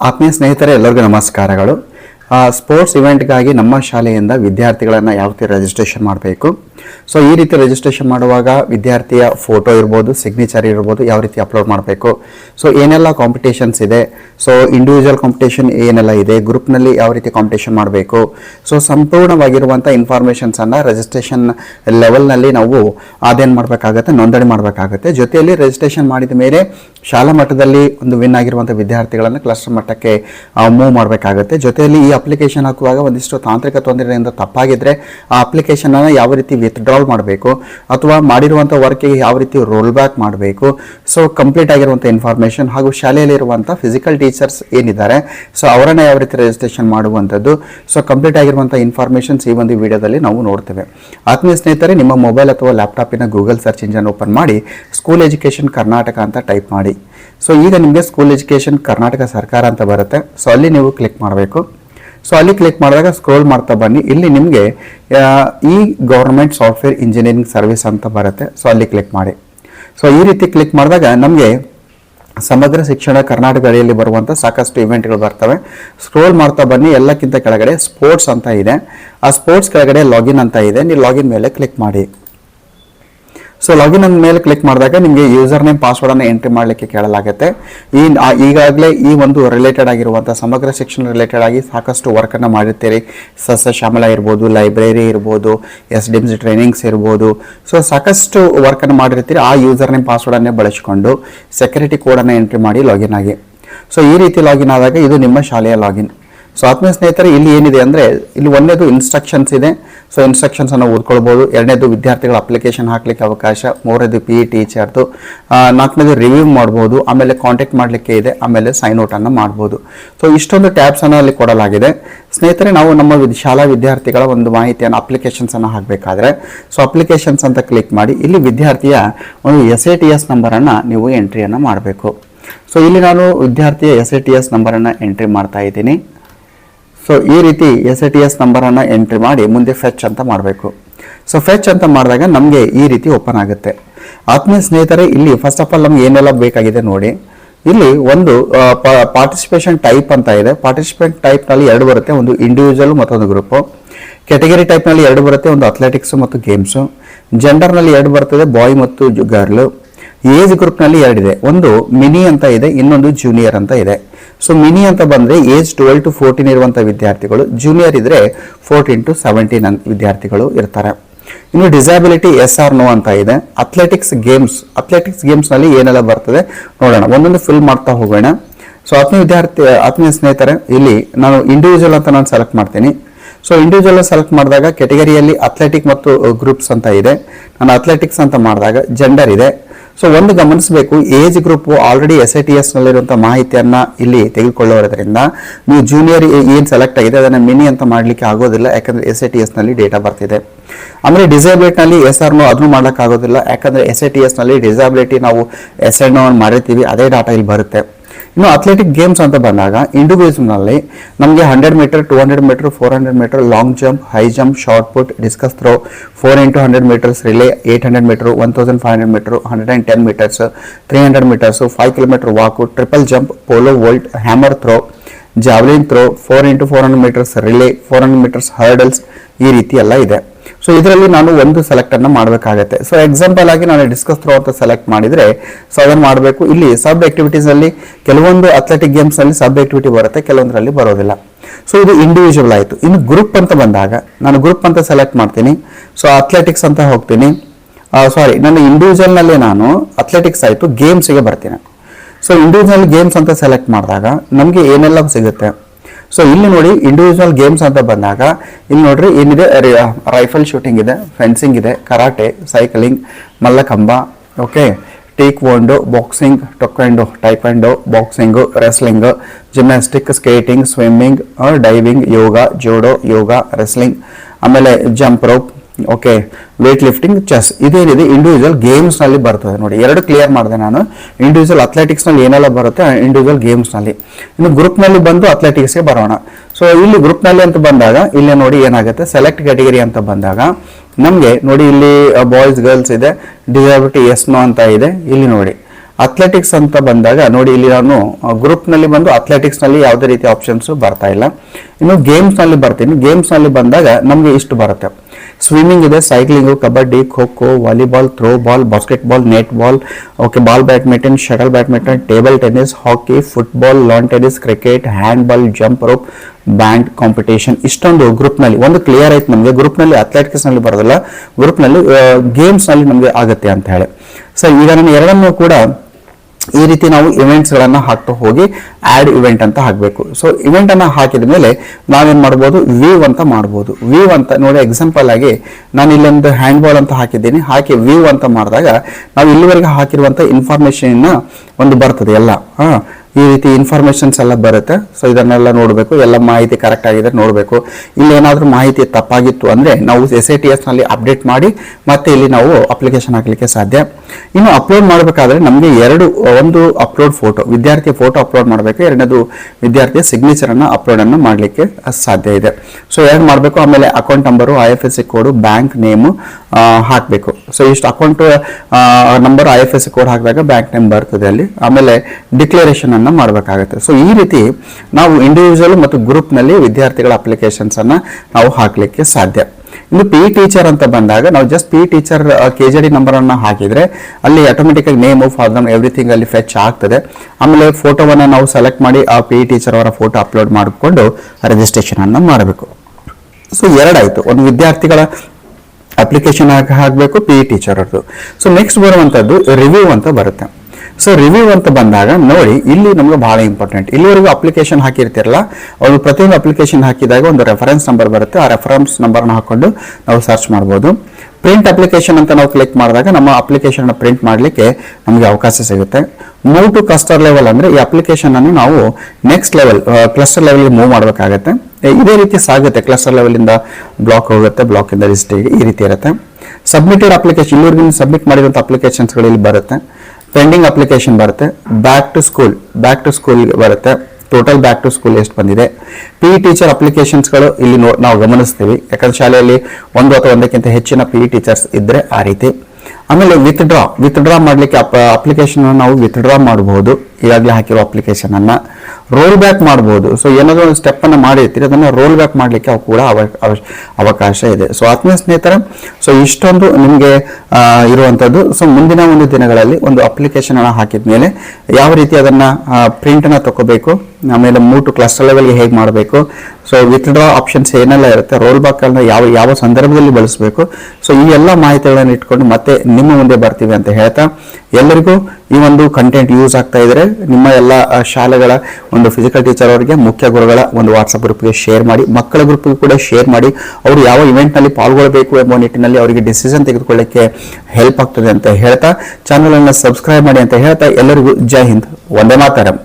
ಆತ್ಮೀಯ ಸ್ನೇಹಿತರೆ ಎಲ್ಲರಿಗೂ ನಮಸ್ಕಾರಗಳು. ಸ್ಪೋರ್ಟ್ಸ್ ಇವೆಂಟ್ಗಾಗಿ ನಮ್ಮ ಶಾಲೆಯಿಂದ ವಿದ್ಯಾರ್ಥಿಗಳನ್ನು ಯಾವ ರೀತಿ ರಿಜಿಸ್ಟ್ರೇಷನ್ ಮಾಡಬೇಕು? ಸೊ ಈ ರೀತಿ ರಿಜಿಸ್ಟ್ರೇಷನ್ ಮಾಡುವಾಗ ವಿದ್ಯಾರ್ಥಿಯ ಫೋಟೋ ಇರ್ಬೋದು ಸಿಗ್ನೇಚರ್ ಇರ್ಬೋದು ಯಾವ ರೀತಿ ಅಪ್ಲೋಡ್ ಮಾಡಬೇಕು. ಸೊ ಏನೆಲ್ಲ ಕಾಂಪಿಟೇಷನ್ಸ್ ಇದೆ? ಸೊ ಇಂಡಿವಿಜುವಲ್ ಕಾಂಪಿಟೇಷನ್ ಏನೆಲ್ಲ ಇದೆ? ಗ್ರೂಪ್ನಲ್ಲಿ ಯಾವ ರೀತಿ ಕಾಂಪಿಟೇಷನ್ ಮಾಡಬೇಕು? ಸೊ ಸಂಪೂರ್ಣವಾಗಿರುವಂಥ ಇನ್ಫಾರ್ಮೇಷನ್ಸನ್ನು ರಿಜಿಸ್ಟ್ರೇಷನ್ ಲೆವೆಲ್ನಲ್ಲಿ ನಾವು ಅದೇನು ಮಾಡಬೇಕಾಗತ್ತೆ? ನೋಂದಣಿ ಮಾಡಬೇಕಾಗತ್ತೆ. ಜೊತೆಯಲ್ಲಿ ರಿಜಿಸ್ಟ್ರೇಷನ್ ಮಾಡಿದ ಮೇಲೆ ಶಾಲಾ ಮಟ್ಟದಲ್ಲಿ ಒಂದು ವಿನ್ ಆಗಿರುವಂಥ ವಿದ್ಯಾರ್ಥಿಗಳನ್ನು ಕ್ಲಸ್ಟರ್ ಮಟ್ಟಕ್ಕೆ ಮೂವ್ ಮಾಡಬೇಕಾಗುತ್ತೆ. ಜೊತೆಯಲ್ಲಿ ಈ ಅಪ್ಲಿಕೇಶನ್ ಹಾಕುವಾಗ ಒಂದಿಷ್ಟು ತಾಂತ್ರಿಕ ತೊಂದರೆಯಿಂದ ತಪ್ಪಾಗಿದ್ರೆ ಆ ಅಪ್ಲಿಕೇಶನನ್ನು ಯಾವ ರೀತಿ ವಿತ್ಡ್ರಾಲ್ ಮಾಡಬೇಕು ಅಥವಾ ಮಾಡಿರುವಂಥ ವರ್ಕಿಗೆ ಯಾವ ರೀತಿ ರೋಲ್ ಬ್ಯಾಕ್ ಮಾಡಬೇಕು. ಸೊ ಕಂಪ್ಲೀಟ್ ಆಗಿರುವಂಥ ಇನ್ಫಾರ್ಮೇಷನ್ ಹಾಗೂ ಶಾಲೆಯಲ್ಲಿರುವಂಥ ಫಿಸಿಕಲ್ ಟೀಚರ್ಸ್ ಏನಿದ್ದಾರೆ ಸೊ ಅವರನ್ನ ಯಾವ ರೀತಿ ರಿಜಿಸ್ಟ್ರೇಷನ್ ಮಾಡುವಂಥದ್ದು. ಸೊ ಕಂಪ್ಲೀಟ್ ಆಗಿರುವಂಥ ಇನ್ಫಾರ್ಮೇಷನ್ಸ್ ಈ ಒಂದು ವಿಡಿಯೋದಲ್ಲಿ ನಾವು ನೋಡ್ತೇವೆ. ಆತ್ಮೀಯ ಸ್ನೇಹಿತರೆ, ನಿಮ್ಮ ಮೊಬೈಲ್ ಅಥವಾ ಲ್ಯಾಪ್ಟಾಪಿನ ಗೂಗಲ್ ಸರ್ಚ್ ಇಂಜನ್ ಓಪನ್ ಮಾಡಿ ಸ್ಕೂಲ್ ಎಜುಕೇಷನ್ ಕರ್ನಾಟಕ ಅಂತ ಟೈಪ್ ಮಾಡಿ. ಸೊ ಈಗ ನಿಮಗೆ ಸ್ಕೂಲ್ ಎಜುಕೇಷನ್ ಕರ್ನಾಟಕ ಸರ್ಕಾರ ಅಂತ ಬರುತ್ತೆ. ಸೊ ಅಲ್ಲಿ ನೀವು ಕ್ಲಿಕ್ ಮಾಡಬೇಕು. ಸೊ ಅಲ್ಲಿ ಕ್ಲಿಕ್ ಮಾಡಿದಾಗ ಸ್ಕ್ರೋಲ್ ಮಾಡ್ತಾ ಬನ್ನಿ. ಇಲ್ಲಿ ನಿಮಗೆ ಈ ಗೌರ್ಮೆಂಟ್ ಸಾಫ್ಟ್ವೇರ್ ಇಂಜಿನಿಯರಿಂಗ್ ಸರ್ವಿಸ್ ಅಂತ ಬರುತ್ತೆ. ಸೊ ಅಲ್ಲಿ ಕ್ಲಿಕ್ ಮಾಡಿ. ಸೊ ಈ ರೀತಿ ಕ್ಲಿಕ್ ಮಾಡಿದಾಗ ನಮಗೆ ಸಮಗ್ರ ಶಿಕ್ಷಣ ಕರ್ನಾಟಕ ಅಡಿಯಲ್ಲಿ ಬರುವಂಥ ಸಾಕಷ್ಟು ಇವೆಂಟ್ಗಳು ಬರ್ತವೆ. ಸ್ಕ್ರೋಲ್ ಮಾಡ್ತಾ ಬನ್ನಿ. ಎಲ್ಲಕ್ಕಿಂತ ಕೆಳಗಡೆ ಸ್ಪೋರ್ಟ್ಸ್ ಅಂತ ಇದೆ. ಆ ಸ್ಪೋರ್ಟ್ಸ್ ಕೆಳಗಡೆ ಲಾಗಿನ್ ಅಂತ ಇದೆ. ನೀವು ಲಾಗಿನ್ ಮೇಲೆ ಕ್ಲಿಕ್ ಮಾಡಿ. ಸೊ ಲಾಗಿನ್ ಅಂದ ಮೇಲೆ ಕ್ಲಿಕ್ ಮಾಡಿದಾಗ ನಿಮಗೆ ಯೂಸರ್ ನೇಮ್ ಪಾಸ್ವರ್ಡ್ ಅನ್ನು ಎಂಟ್ರಿ ಮಾಡಲಿಕ್ಕೆ ಕೇಳಲಾಗುತ್ತೆ. ಈ ಈಗಾಗಲೇ ಈ ಒಂದು ರಿಲೇಟೆಡ್ ಆಗಿರುವಂಥ ಸಮಗ್ರ ಶಿಕ್ಷಣ ರಿಲೇಟೆಡ್ ಆಗಿ ಸಾಕಷ್ಟು ವರ್ಕನ್ನು ಮಾಡಿರ್ತೀರಿ. ಸಸ್ಯ ಶ್ಯಾಮಲ ಇರ್ಬೋದು ಲೈಬ್ರರಿ ಇರ್ಬೋದು S D M C trainings ಇರ್ಬೋದು. ಸೊ ಸಾಕಷ್ಟು ವರ್ಕನ್ನು ಮಾಡಿರ್ತೀರಿ. ಆ ಯೂಸರ್ ನೇಮ್ ಪಾಸ್ವರ್ಡನ್ನೇ ಬಳಸಿಕೊಂಡು ಸೆಕ್ಯೂರಿಟಿ ಕೋಡನ್ನು ಎಂಟ್ರಿ ಮಾಡಿ ಲಾಗಿನ್ ಆಗಿ. ಸೊ ಈ ರೀತಿ ಲಾಗಿನ್ ಆದಾಗ ಇದು ನಿಮ್ಮ ಶಾಲೆಯ ಲಾಗಿನ್ ಸೊ ಆತ್ಮೀಯ ಸ್ನೇಹಿತರೆ, ಇಲ್ಲಿ ಏನಿದೆ ಅಂದರೆ, ಇಲ್ಲಿ ಒಂದನೇದು ಇನ್ಸ್ಟ್ರಕ್ಷನ್ಸ್ ಇದೆ. ಸೊ ಇನ್ಸ್ಟ್ರಕ್ಷನ್ಸ್ ಅನ್ನು ಓದ್ಕೊಳ್ಬೋದು. ಎರಡನೇದು ವಿದ್ಯಾರ್ಥಿಗಳ ಅಪ್ಲಿಕೇಶನ್ ಹಾಕಲಿಕ್ಕೆ ಅವಕಾಶ. ಮೂರನೇದು ಪಿ ಇ ಟೀಚರ್ದು ನಾಲ್ಕನೇದು ರಿವ್ಯೂ ಮಾಡ್ಬೋದು. ಆಮೇಲೆ ಕಾಂಟ್ಯಾಕ್ಟ್ ಮಾಡಲಿಕ್ಕೆ ಇದೆ. ಆಮೇಲೆ ಸೈನ್ ಔಟನ್ನು ಮಾಡ್ಬೋದು. ಸೊ ಇಷ್ಟೊಂದು ಟ್ಯಾಬ್ಸನ್ನು ಅಲ್ಲಿ ಕೊಡಲಾಗಿದೆ. ಸ್ನೇಹಿತರೆ, ನಾವು ನಮ್ಮ ಶಾಲಾ ವಿದ್ಯಾರ್ಥಿಗಳ ಒಂದು ಮಾಹಿತಿಯನ್ನು ಅಪ್ಲಿಕೇಶನ್ಸನ್ನು ಹಾಕಬೇಕಾದ್ರೆ ಸೊ ಅಪ್ಲಿಕೇಶನ್ಸ್ ಅಂತ ಕ್ಲಿಕ್ ಮಾಡಿ, ಇಲ್ಲಿ ವಿದ್ಯಾರ್ಥಿಯ ಒಂದು ಎಸ್ ಎ ಟಿ ಎಸ್ ನಂಬರನ್ನು ನೀವು ಎಂಟ್ರಿಯನ್ನು ಮಾಡಬೇಕು. ಸೊ ಇಲ್ಲಿ ನಾನು ವಿದ್ಯಾರ್ಥಿಯ ಎಸ್ ಎ ಟಿ ಎಸ್ ನಂಬರನ್ನು ಎಂಟ್ರಿ ಮಾಡ್ತಾ ಇದ್ದೀನಿ. ಸೊ ಈ ರೀತಿ ಎಸ್ ಎ ಟಿ ಎಸ್ ನಂಬರನ್ನು ಎಂಟ್ರಿ ಮಾಡಿ ಮುಂದೆ ಫೆಚ್ ಅಂತ ಮಾಡಬೇಕು. ಸೊ ಫೆಚ್ ಅಂತ ಮಾಡಿದಾಗ ನಮಗೆ ಈ ರೀತಿ ಓಪನ್ ಆಗುತ್ತೆ. ಆತ್ಮೀಯ ಸ್ನೇಹಿತರೆ, ಇಲ್ಲಿ ಫಸ್ಟ್ ಆಫ್ ಆಲ್ ನಮ್ಗೆ ಏನೆಲ್ಲ ಬೇಕಾಗಿದೆ ನೋಡಿ. ಇಲ್ಲಿ ಒಂದು ಪಾರ್ಟಿಸಿಪೇಷನ್ ಟೈಪ್ ಅಂತ ಇದೆ. ಪಾರ್ಟಿಸಿಪೇಟ್ ಟೈಪ್ನಲ್ಲಿ ಎರಡು ಬರುತ್ತೆ. ಒಂದು ಇಂಡಿವಿಜುವಲ್ ಮತ್ತೊಂದು ಗ್ರೂಪು ಕೆಟಗರಿ ಟೈಪ್ನಲ್ಲಿ ಎರಡು ಬರುತ್ತೆ. ಒಂದು ಅಥ್ಲೆಟಿಕ್ಸು ಮತ್ತು ಗೇಮ್ಸು ಜೆಂಡರ್ನಲ್ಲಿ ಎರಡು ಬರ್ತದೆ. ಬಾಯ್ ಮತ್ತು ಗರ್ಲು ಏಜ್ ಗ್ರೂಪ್ನಲ್ಲಿ ಎರಡಿದೆ. ಒಂದು ಮಿನಿ ಅಂತ ಇದೆ, ಇನ್ನೊಂದು ಜೂನಿಯರ್ ಅಂತ ಇದೆ. ಸೊ ಮಿನಿ ಅಂತ ಬಂದ್ರೆ ಏಜ್ ಟ್ವೆಲ್ ಟು ಫೋರ್ಟೀನ್ ಇರುವಂಥ ವಿದ್ಯಾರ್ಥಿಗಳು ಜೂನಿಯರ್ ಇದ್ರೆ ಫೋರ್ಟೀನ್ ಟು ಸೆವೆಂಟೀನ್ ಅಂತ ವಿದ್ಯಾರ್ಥಿಗಳು ಇರ್ತಾರೆ. ಇನ್ನು ಡಿಸಬಿಲಿಟಿ ಎಸ್ ಆರ್ ನೋ ಅಂತ ಇದೆ. ಅಥ್ಲೆಟಿಕ್ಸ್ ಗೇಮ್ಸ್ ಅಥ್ಲೆಟಿಕ್ಸ್ ಗೇಮ್ಸ್ನಲ್ಲಿ ಏನೆಲ್ಲ ಬರ್ತದೆ ನೋಡೋಣ. ಒಂದೊಂದು ಫಿಲ್ ಮಾಡ್ತಾ ಹೋಗೋಣ. ಸೊ ಆತ್ಮೀಯ ವಿದ್ಯಾರ್ಥಿ ಆತ್ಮೀಯ ಸ್ನೇಹಿತರೆ, ಇಲ್ಲಿ ನಾನು ಇಂಡಿವಿಜುವಲ್ ಅಂತ ನಾನು ಸೆಲೆಕ್ಟ್ ಮಾಡ್ತೀನಿ. ಸೊ ಇಂಡಿವಿಜುವಲ್ ಸೆಲೆಕ್ಟ್ ಮಾಡಿದಾಗ ಕೆಟಗರಿಯಲ್ಲಿ ಅಥ್ಲೆಟಿಕ್ ಮತ್ತು ಗ್ರೂಪ್ಸ್ ಅಂತ ಇದೆ. ನಾನು ಅಥ್ಲೆಟಿಕ್ಸ್ ಅಂತ ಮಾಡಿದಾಗ ಜೆಂಡರ್ ಇದೆ. ಸೊ ಒಂದು ಗಮನಿಸಬೇಕು age group already S I T S ನಲ್ಲಿರುವಂತಹ ಮಾಹಿತಿಯನ್ನ ಇಲ್ಲಿ ತೆಗೆದುಕೊಳ್ಳುವುದರಿಂದ ನೀವು ಜೂನಿಯರ್ ಏನ್ ಸೆಲೆಕ್ಟ್ ಆಗಿದೆ, ಅದನ್ನ ಮಿನಿ ಅಂತ ಮಾಡ್ಲಿಕ್ಕೆ ಆಗೋದಿಲ್ಲ, ಯಾಕಂದ್ರೆ ಎಸ್ ಐ ಟಿ ಎಸ್ನಲ್ಲಿ ಡೇಟಾ ಬರ್ತಿದೆ. ಆಮೇಲೆ ಡಿಸೇಬಿಲಿಟಿ ನಲ್ಲಿ ಎಸ್ ಆರ್ ನೋ ಅದನ್ನು ಮಾಡ್ಲಿಕ್ಕೆ ಆಗೋದಿಲ್ಲ ಯಾಕಂದ್ರೆ ಎಸ್ ಐ ಟಿ ಎಸ್ನಲ್ಲಿ ಡಿಸೇಬಿಲಿಟಿ ನಾವು ಎಸ್ ಎನ್ ಮಾಡಿರ್ತೀವಿ, ಅದೇ ಡಾಟಾ ಇಲ್ಲಿ ಬರುತ್ತೆ. ಇನ್ನು ಅಥ್ಲೆಟಿಕ್ ಗೇಮ್ಸ್ ಅಂತ ಬಂದಾಗ ಇಂಡಿವಿಜುವಲ್ನಲ್ಲಿ ನಮಗೆ hundred metre two hundred metre four hundred metre long jump high jump shot put discus throw four into hundred metres relay eight hundred metre one thousand five hundred metre hundred and ten metres three hundred metres five kilometre walk triple jump pole vault hammer throw javelin throw four into four hundred metres relay four hundred metres hurdles ಈ ರೀತಿ ಎಲ್ಲ ಇದೆ. So ಇದರಲ್ಲಿ ನಾನು ಒಂದು select ಅನ್ನು ಮಾಡಬೇಕಾಗತ್ತೆ. So example ಆಗಿ ನಾನು ಡಿಸ್ಕಸ್ ಥ್ರೋ ಅಂತ ಸೆಲೆಕ್ಟ್ ಮಾಡಿದ್ರೆ ಸೊ ಅದನ್ನು ಮಾಡಬೇಕು. ಇಲ್ಲಿ ಸಬ್ ಆಕ್ಟಿವಿಟೀಸ್ ಅಲ್ಲಿ ಕೆಲವೊಂದು ಅಥ್ಲೆಟಿಕ್ ಗೇಮ್ಸ್ ಅಲ್ಲಿ ಸಬ್ ಆಕ್ಟಿವಿಟಿ ಬರುತ್ತೆ, ಕೆಲವೊಂದರಲ್ಲಿ ಬರೋದಿಲ್ಲ. ಸೊ ಇದು ಇಂಡಿವಿಜುವಲ್ ಆಯಿತು. ಇನ್ನು ಗ್ರೂಪ್ ಅಂತ ಬಂದಾಗ, ನಾನು ಗ್ರೂಪ್ ಅಂತ ಸೆಲೆಕ್ಟ್ ಮಾಡ್ತೀನಿ. ಸೊ ಅಥ್ಲೆಟಿಕ್ಸ್ ಅಂತ ಹೋಗ್ತೀನಿ. ಸಾರಿ ನನ್ನ ಇಂಡಿವಿಜುವಲ್ನಲ್ಲಿ ನಾನು ಅಥ್ಲೆಟಿಕ್ಸ್ ಆಯಿತು ಗೇಮ್ಸ್ಗೆ ಬರ್ತೀನಿ. ಸೊ ಇಂಡಿವಿಜುವಲ್ ಗೇಮ್ಸ್ ಅಂತ ಸೆಲೆಕ್ಟ್ ಮಾಡಿದಾಗ, ನಮಗೆ ಏನೆಲ್ಲ ಸಿಗುತ್ತೆ? ಸೊ ಇಲ್ಲಿ ನೋಡಿ ಇಂಡಿವಿಜುವಲ್ ಗೇಮ್ಸ್ ಅಂತ ಬಂದಾಗ, ಇಲ್ಲಿ ನೋಡ್ರಿ ಏನಿದೆ ರೈಫಲ್ ಶೂಟಿಂಗ್ ಇದೆ ಫೆನ್ಸಿಂಗ್ ಇದೆ karate cycling mallakhamb okay taekwondo boxing taekwondo taekwondo boxing wrestling gymnastic skating swimming diving yoga judo yoga wrestling ಆಮೇಲೆ jump rope okay weight lifting chess ಇದೇನಿದೆ individual ಗೇಮ್ಸ್ನಲ್ಲಿ ಬರ್ತದೆ. ನೋಡಿ, ಎರಡು ಕ್ಲಿಯರ್ ಮಾಡಿದೆ ನಾನು. ಇಂಡಿವಿಜುವಲ್ ಅಥ್ಲೆಟಿಕ್ಸ್ನಲ್ಲಿ ಏನೆಲ್ಲ ಬರುತ್ತೆ? ಇಂಡಿವಿಜುವಲ್ ಗೇಮ್ಸ್ನಲ್ಲಿ. ಇನ್ನು ಗ್ರೂಪ್ನಲ್ಲಿ ಬಂದು ಅಥ್ಲೆಟಿಕ್ಸ್ಗೆ ಬರೋಣ. ಸೊ ಇಲ್ಲಿ ಗ್ರೂಪ್ನಲ್ಲಿ ಅಂತ ಬಂದಾಗ, ಇಲ್ಲಿ ನೋಡಿ ಏನಾಗುತ್ತೆ? ಸೆಲೆಕ್ಟ್ ಕ್ಯಾಟಗರಿ ಅಂತ ಬಂದಾಗ, ನಮಗೆ ನೋಡಿ ಇಲ್ಲಿ ಬಾಯ್ಸ್ ಗರ್ಲ್ಸ್ ಇದೆ. ಡಿಸಬಿಲಿಟಿ ಎಸ್ ನೋ ಅಂತ ಇದೆ. ಇಲ್ಲಿ ನೋಡಿ. ಅಥ್ಲೆಟಿಕ್ಸ್ ಅಂತ ಬಂದಾಗ, ನೋಡಿ ಇಲ್ಲಿ ನಾನು ಗ್ರೂಪ್ನಲ್ಲಿ ಬಂದು ಅಥ್ಲೆಟಿಕ್ಸ್ನಲ್ಲಿ ಯಾವುದೇ ರೀತಿ ಆಪ್ಷನ್ಸ್ ಬರ್ತಾ ಇಲ್ಲ. ಇನ್ನು ಗೇಮ್ಸ್ನಲ್ಲಿ ಬರ್ತೀನಿ. ಗೇಮ್ಸ್ನಲ್ಲಿ ಬಂದಾಗ ನಮಗೆ ಇಷ್ಟು ಬರುತ್ತೆ. ಸ್ವಿಮ್ಮಿಂಗ್ ಇದೆ cycling kabaddi, kho kho, volleyball throw ball basketball okay ball badminton shuttle badminton table tennis hockey football lawn tennis cricket handball jump rope band competition ಇಷ್ಟೊಂದು ಗ್ರೂಪ್ನಲ್ಲಿ ಒಂದು ಕ್ಲಿಯರ್ ಆಯ್ತು ನಮಗೆ. ಗ್ರೂಪ್ನಲ್ಲಿ ಅಥ್ಲೆಟಿಕ್ಸ್ನಲ್ಲಿ ಅಥ್ಲೆಟಿಕ್ಸ್ನಲ್ಲಿ ಬರೋದಿಲ್ಲ ಗ್ರೂಪ್ನಲ್ಲಿ ಗೇಮ್ಸ್ನಲ್ಲಿ ನಮಗೆ ಆಗುತ್ತೆ ಅಂತ ಹೇಳಿ. ಸೊ ಈಗ ನಾನು ಎರಡನ್ನೂ ಕೂಡ ಈ ರೀತಿ ನಾವು ಇವೆಂಟ್ಸ್ಗಳನ್ನು ಹಾಕ್ತಾ ಹೋಗಿ ಆಡ್ ಇವೆಂಟ್ ಅಂತ ಹಾಕಬೇಕು. ಸೊ ಇವೆಂಟ್ ಅನ್ನ ಹಾಕಿದ ಮೇಲೆ ನಾವೇನು ಮಾಡ್ಬೋದು? ವೀವ್ ಅಂತ ಮಾಡ್ಬೋದು. ವೀವ್ ಅಂತ ನೋಡಿ ಎಕ್ಸಾಂಪಲ್ ಆಗಿ ನಾನು ಇಲ್ಲೊಂದು ಹ್ಯಾಂಡ್ ಬಾಲ್ ಅಂತ ಹಾಕಿದ್ದೀನಿ. ಹಾಕಿ ವೀವ್ ಅಂತ ಮಾಡಿದಾಗ ನಾವು ಇಲ್ಲಿವರೆಗೆ ಹಾಕಿರುವಂತ ಇನ್ಫಾರ್ಮೇಶನ್ ಒಂದು ಬರ್ತದೆ ಎಲ್ಲ. ಹಾ. ಈ ರೀತಿ ಇನ್ಫಾರ್ಮೇಶನ್ಸ್ ಎಲ್ಲ ಬರುತ್ತೆ. ಸೊ ಇದನ್ನೆಲ್ಲ ನೋಡಬೇಕು. ಎಲ್ಲ ಮಾಹಿತಿ ಕರೆಕ್ಟ್ ಆಗಿದೆ, ನೋಡಬೇಕು. ಇಲ್ಲಿ ಏನಾದರೂ ಮಾಹಿತಿ ತಪ್ಪಾಗಿತ್ತು ಅಂದರೆ ನಾವು ಎಸ್ ಐ ಟಿ ಎಸ್ನಲ್ಲಿ ಅಪ್ಡೇಟ್ ಮಾಡಿ ಮತ್ತೆ ಇಲ್ಲಿ ನಾವು ಅಪ್ಲಿಕೇಶನ್ ಹಾಕಲಿಕ್ಕೆ ಸಾಧ್ಯ. ಇನ್ನು ಅಪ್ಲೋಡ್ ಮಾಡಬೇಕಾದ್ರೆ ನಮಗೆ ಎರಡು, ಒಂದು ಅಪ್ಲೋಡ್ ಫೋಟೋ ವಿದ್ಯಾರ್ಥಿ ಫೋಟೋ ಅಪ್ಲೋಡ್ ಮಾಡಬೇಕು. ಎರಡನೇದು ವಿದ್ಯಾರ್ಥಿಯ ಸಿಗ್ನೇಚರನ್ನು ಅಪ್ಲೋಡನ್ನು ಮಾಡಲಿಕ್ಕೆ ಸಾಧ್ಯ ಇದೆ. ಸೊ ಎರಡು ಮಾಡಬೇಕು? ಆಮೇಲೆ account number I F S C code bank name ಹಾಕಬೇಕು. ಸೊ ಇಷ್ಟು account number I F S C code ಹಾಕಿದಾಗ ಬ್ಯಾಂಕ್ ನೇಮ್ ಬರ್ತದೆ ಅಲ್ಲಿ. ಆಮೇಲೆ ಡಿಕ್ಲರೇಷನ್ ಅನ್ನ ಮಾಡಬೇಕಾಗುತ್ತೆ. ಸೊ ಈ ರೀತಿ ನಾವು ಇಂಡಿವಿಜುವಲ್ ಮತ್ತು ಗ್ರೂಪ್ನಲ್ಲಿ ವಿದ್ಯಾರ್ಥಿಗಳ ಅಪ್ಲಿಕೇಶನ್ಸನ್ನು ನಾವು ಹಾಕಲಿಕ್ಕೆ ಸಾಧ್ಯ. ಇನ್ನು ಪಿ ಟೀಚರ್ ಅಂತ ಬಂದಾಗ, ನಾವು just P teacher K G D ನಂಬರನ್ನು ಹಾಕಿದರೆ ಅಲ್ಲಿ automatic name for father everything ಅಲ್ಲಿ ಫೆಚ್ ಆಗ್ತದೆ. ಆಮೇಲೆ ಫೋಟೋವನ್ನು ನಾವು ಸೆಲೆಕ್ಟ್ ಮಾಡಿ ಆ ಪಿ ಟೀಚರ್ ಅವರ ಫೋಟೋ ಅಪ್ಲೋಡ್ ಮಾಡಿಕೊಂಡು ರಿಜಿಸ್ಟ್ರೇಷನ್ ಅನ್ನು ಮಾಡಬೇಕು. ಸೊ ಎರಡಾಯಿತು. ಒಂದು ವಿದ್ಯಾರ್ಥಿಗಳ ಅಪ್ಲಿಕೇಶನ್ ಹಾಕಬೇಕು ಪಿ ಇ ಟೀಚರ್ ಅವ್ರದ್ದು. ಸೊ ನೆಕ್ಸ್ಟ್ ಬರುವಂಥದ್ದು ರಿವ್ಯೂ ಅಂತ ಬರುತ್ತೆ. ಸೊ ರಿವ್ಯೂ ಅಂತ ಬಂದಾಗ ನೋಡಿ, ಇಲ್ಲಿ ನಮ್ಗೆ ಬಹಳ ಇಂಪಾರ್ಟೆಂಟ್ ಇಲ್ಲಿವರೆಗೂ ಅಪ್ಲಿಕೇಶನ್ ಹಾಕಿರ್ತಿರಲ್ಲ, ಅವರು ಪ್ರತಿಯೊಂದು ಅಪ್ಲಿಕೇಶನ್ ಹಾಕಿದಾಗ ಒಂದು ರೆಫರೆನ್ಸ್ ನಂಬರ್ ಬರುತ್ತೆ. ಆ ರೆಫರೆನ್ಸ್ ನಂಬರ್ನ ಹಾಕೊಂಡು ನಾವು ಸರ್ಚ್ ಮಾಡ್ಬೋದು. ಪ್ರಿಂಟ್ ಅಪ್ಲಿಕೇಶನ್ ಅಂತ ನಾವು ಕ್ಲಿಕ್ ಮಾಡಿದಾಗ ನಮ್ಮ ಅಪ್ಲಿಕೇಶನ್ ಪ್ರಿಂಟ್ ಮಾಡಲಿಕ್ಕೆ ನಮಗೆ ಅವಕಾಶ ಸಿಗುತ್ತೆ. ಮೂವ್ ಟು ಕ್ಲಸ್ಟರ್ ಲೆವೆಲ್ ಅಂದ್ರೆ ಈ ಅಪ್ಲಿಕೇಶನ್ ಅನ್ನು ನಾವು ನೆಕ್ಸ್ಟ್ ಲೆವೆಲ್ ಕ್ಲಸ್ಟರ್ ಲೆವೆಲ್ಗೆ ಮೂವ್ ಮಾಡಬೇಕಾಗತ್ತೆ. ಇದೇ ರೀತಿ ಸಾಗುತ್ತೆ. ಕ್ಲಸ್ಟರ್ ಲೆವೆಲ್ ಇಂದ ಬ್ಲಾಕ್ ಹೋಗುತ್ತೆ ಬ್ಲಾಕ್ ಇಂದ ರಿಜಿಸ್ಟರ್ ಈ ರೀತಿ ಇರುತ್ತೆ. ಸಬ್ಮಿಟೆಡ್ ಅಪ್ಲಿಕೇಶನ್ ಇಲ್ಲಿವರೆಗೂ ಸಬ್ಮಿಟ್ ಮಾಡಿದಂಥ ಅಪ್ಲಿಕೇಶನ್ಸ್ಗಳು ಇಲ್ಲಿ ಬರುತ್ತೆ. ಪೆಂಡಿಂಗ್ ಅಪ್ಲಿಕೇಶನ್ ಬರುತ್ತೆ. Back to school back to school ಬರುತ್ತೆ. ಟೋಟಲ್ ಬ್ಯಾಕ್ ಟು ಸ್ಕೂಲ್ ಎಷ್ಟು ಬಂದಿದೆ? ಪಿ ಇ ಟೀಚರ್ ಅಪ್ಲಿಕೇಶನ್ಸ್ಗಳು ಇಲ್ಲಿ ನೋ ನಾವು ಗಮನಿಸ್ತೀವಿ. ಯಾಕಂದ್ರೆ ಶಾಲೆಯಲ್ಲಿ ಒಂದು ಅಥವಾ ಒಂದಕ್ಕಿಂತ ಹೆಚ್ಚಿನ ಪಿ ಇ ಟೀಚರ್ಸ್ ಇದ್ದರೆ ಆ ರೀತಿ. ಆಮೇಲೆ ವಿತ್ ಡ್ರಾ ವಿತ್ ಡ್ರಾ ಮಾಡಲಿಕ್ಕೆ ಅಪ್ಲಿಕೇಶನ್ ನಾವು ವಿತ್ ಡ್ರಾ ಮಾಡಬಹುದು. ಈಗಾಗಲೇ ಹಾಕಿರೋ ಅಪ್ಲಿಕೇಶನ್ ಅನ್ನ ರೋಲ್ ಬ್ಯಾಕ್ ಮಾಡಬಹುದು ಸೊ ಏನಾದರೂ ಒಂದು ಸ್ಟೆಪ್ ಅನ್ನ ಮಾಡಿರ್ತೀರಿ, ಅದನ್ನ ರೋಲ್ ಬ್ಯಾಕ್ ಮಾಡಲಿಕ್ಕೆ ಕೂಡ ಅವ- ಅವ- ಅವಕಾಶ ಇದೆ. ಸೊ ಆತ್ಮೀಯ ಸ್ನೇಹಿತರ ಸೊ ಇಷ್ಟೊಂದು ನಿಮಗೆ ಇರುವಂತದ್ದು. ಸೊ ಮುಂದಿನ ಒಂದು ದಿನಗಳಲ್ಲಿ ಒಂದು ಅಪ್ಲಿಕೇಶನ್ ಅನ್ನ ಹಾಕಿದ ಮೇಲೆ ಯಾವ ರೀತಿ ಅದನ್ನ ಪ್ರಿಂಟ್ ಅನ್ನ ತಗೋಬೇಕು, ಆಮೇಲೆ ಮೂಟು ಕ್ಲಸ್ಟರ್ ಲೆವೆಲ್ಗೆ ಹೇಗೆ ಮಾಡಬೇಕು ಸೊ ವಿತ್ ಡ್ರಾ ಆಪ್ಷನ್ಸ್ ಏನೆಲ್ಲ ಇರುತ್ತೆ ರೋಲ್ ಬ್ಯಾಕ್ ಅನ್ನ ಯಾವ ಯಾವ ಸಂದರ್ಭದಲ್ಲಿ ಬಳಸಬೇಕು ಸೊ ಈ ಎಲ್ಲ ಮಾಹಿತಿಗಳನ್ನು ಇಟ್ಕೊಂಡು ಮತ್ತೆ ನಿಮ್ಮ ಮುಂದೆ ಬರ್ತೀವಿ ಅಂತ ಹೇಳ್ತಾ, ಎಲ್ಲರಿಗೂ ಈ ಒಂದು ಕಂಟೆಂಟ್ ಯೂಸ್ ಆಗ್ತಾ ಇದ್ರೆ ನಿಮ್ಮ ಎಲ್ಲ ಶಾಲೆಗಳ ಒಂದು ಫಿಸಿಕಲ್ ಟೀಚರ್ ಅವರಿಗೆ ಮುಖ್ಯ ಗುರುಗಳ ಒಂದು ವಾಟ್ಸಪ್ ಗ್ರೂಪ್ಗೆ ಶೇರ್ ಮಾಡಿ, ಮಕ್ಕಳ ಗ್ರೂಪ್ಗೆ ಕೂಡ ಶೇರ್ ಮಾಡಿ, ಅವರು ಯಾವ ಇವೆಂಟ್ನಲ್ಲಿ ನಲ್ಲಿ ಪಾಲ್ಗೊಳ್ಳಬೇಕು ಎಂಬ ನಿಟ್ಟಿನಲ್ಲಿ ಅವರಿಗೆ ಡಿಸಿಷನ್ ತೆಗೆದುಕೊಳ್ಳಕ್ಕೆ ಹೆಲ್ಪ್ ಆಗ್ತದೆ ಅಂತ ಹೇಳ್ತಾ ಚಾನಲ್ ಅನ್ನು ಸಬ್ಸ್ಕ್ರೈಬ್ ಮಾಡಿ ಅಂತ ಹೇಳ್ತಾ, ಎಲ್ಲರಿಗೂ ಜೈ ಹಿಂದ್ ಒಂದೇ ಮಾತರಂ.